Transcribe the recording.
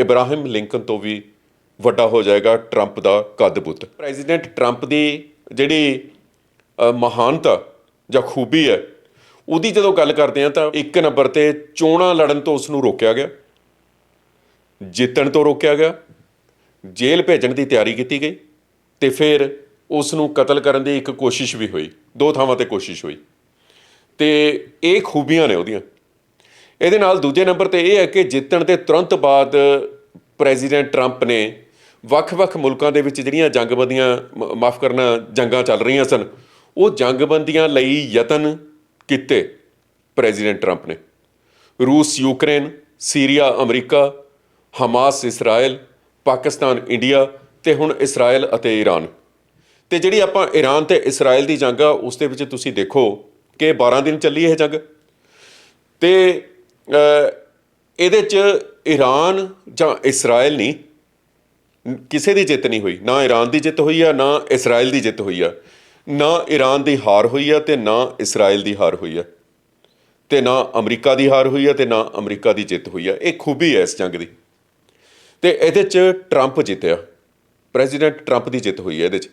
Ibrahim Lincoln ਤੋਂ ਵੀ ਵੱਡਾ ਹੋ ਜਾਏਗਾ ਟਰੰਪ ਦਾ ਕੱਦ ਬੁੱਤ ਪ੍ਰੈਜ਼ੀਡੈਂਟ ਟਰੰਪ ਦੀ ਜਿਹੜੀ ਮਹਾਨਤਾ ਜਾਂ ਖੂਬੀ ਹੈ, ਉਹਦੀ ਜਦੋਂ ਗੱਲ ਕਰਦੇ ਆ ਤਾਂ ਇੱਕ ਨੰਬਰ ਤੇ ਚੋਣਾਂ ਲੜਨ ਤੋਂ ਉਸ ਨੂੰ ਰੋਕਿਆ ਗਿਆ, ਜਿੱਤਣ ਤੋਂ ਰੋਕਿਆ ਗਿਆ, ਜੇਲ੍ਹ ਭੇਜਣ ਦੀ ਤਿਆਰੀ ਕੀਤੀ ਗਈ ਤੇ ਫਿਰ ਉਸ ਨੂੰ ਕਤਲ ਕਰਨ ਦੀ ਇੱਕ ਕੋਸ਼ਿਸ਼ ਵੀ ਹੋਈ, ਦੋ ਥਾਵਾਂ ਤੇ ਕੋਸ਼ਿਸ਼ ਹੋਈ। ਤੇ ਇਹ ਖੂਬੀਆਂ ਨੇ ਉਹਦੀਆਂ। ਇਹਦੇ ਨਾਲ ਦੂਜੇ ਨੰਬਰ ਤੇ ਇਹ ਹੈ ਕਿ ਜਿੱਤਣ ਦੇ ਤੁਰੰਤ ਬਾਅਦ ਪ੍ਰੈਜ਼ੀਡੈਂਟ ਟਰੰਪ ਨੇ ਵੱਖ-ਵੱਖ ਮੁਲਕਾਂ ਦੇ ਵਿੱਚ ਜਿਹੜੀਆਂ ਜੰਗਬੰਦੀਆਂ ਮਾਫ ਕਰਨਾ, ਜੰਗਾਂ ਚੱਲ ਰਹੀਆਂ ਸਨ, ਉਹ ਜੰਗਬੰਦੀਆਂ ਲਈ ਯਤਨ ਕੀਤੇ ਪ੍ਰੈਜ਼ੀਡੈਂਟ ਟਰੰਪ ਨੇ। ਰੂਸ, Ukraine, Syria, America, Hamas, Israel, Pakistan, India ਤੇ ਹੁਣ ਇਸਰਾਇਲ ਅਤੇ ਈਰਾਨ ਤੇ ਜਿਹੜੀ ਆਪਾਂ ਈਰਾਨ ਤੇ ਇਸਰਾਇਲ ਦੀ ਜੰਗ ਆ, ਉਸ ਦੇ ਵਿੱਚ ਤੁਸੀਂ ਦੇਖੋ ਕਿ 12 ਦਿਨ ਚੱਲੀ ਇਹ ਜੰਗ। ਤੇ ਇਹਦੇ ਚ ਈਰਾਨ ਜਾਂ ਇਸਰਾਇਲ ਨਹੀਂ, ਕਿਸੇ ਦੀ ਜਿੱਤ ਨਹੀਂ ਹੋਈ। ਨਾ ਈਰਾਨ ਦੀ ਜਿੱਤ ਹੋਈ ਆ, ਨਾ ਇਸਰਾਇਲ ਦੀ ਜਿੱਤ ਹੋਈ ਆ। ਨਾ ਈਰਾਨ ਦੀ ਹਾਰ ਹੋਈ ਆ ਤੇ ਨਾ ਇਸਰਾਇਲ ਦੀ ਹਾਰ ਹੋਈ ਆ। ਤੇ ਨਾ ਅਮਰੀਕਾ ਦੀ ਹਾਰ ਹੋਈ ਆ ਤੇ ਨਾ ਅਮਰੀਕਾ ਦੀ ਜਿੱਤ ਹੋਈ ਆ। ਇਹ ਖੂਬੀ ਹੈ ਇਸ ਜੰਗ ਦੀ। ਤੇ ਇਹਦੇ ਚ ਟਰੰਪ ਜਿੱਤਿਆ। ਪ੍ਰੈਜ਼ੀਡੈਂਟ ਟਰੰਪ ਦੀ ਜਿੱਤ ਹੋਈ ਹੈ ਇਹਦੇ ਚ।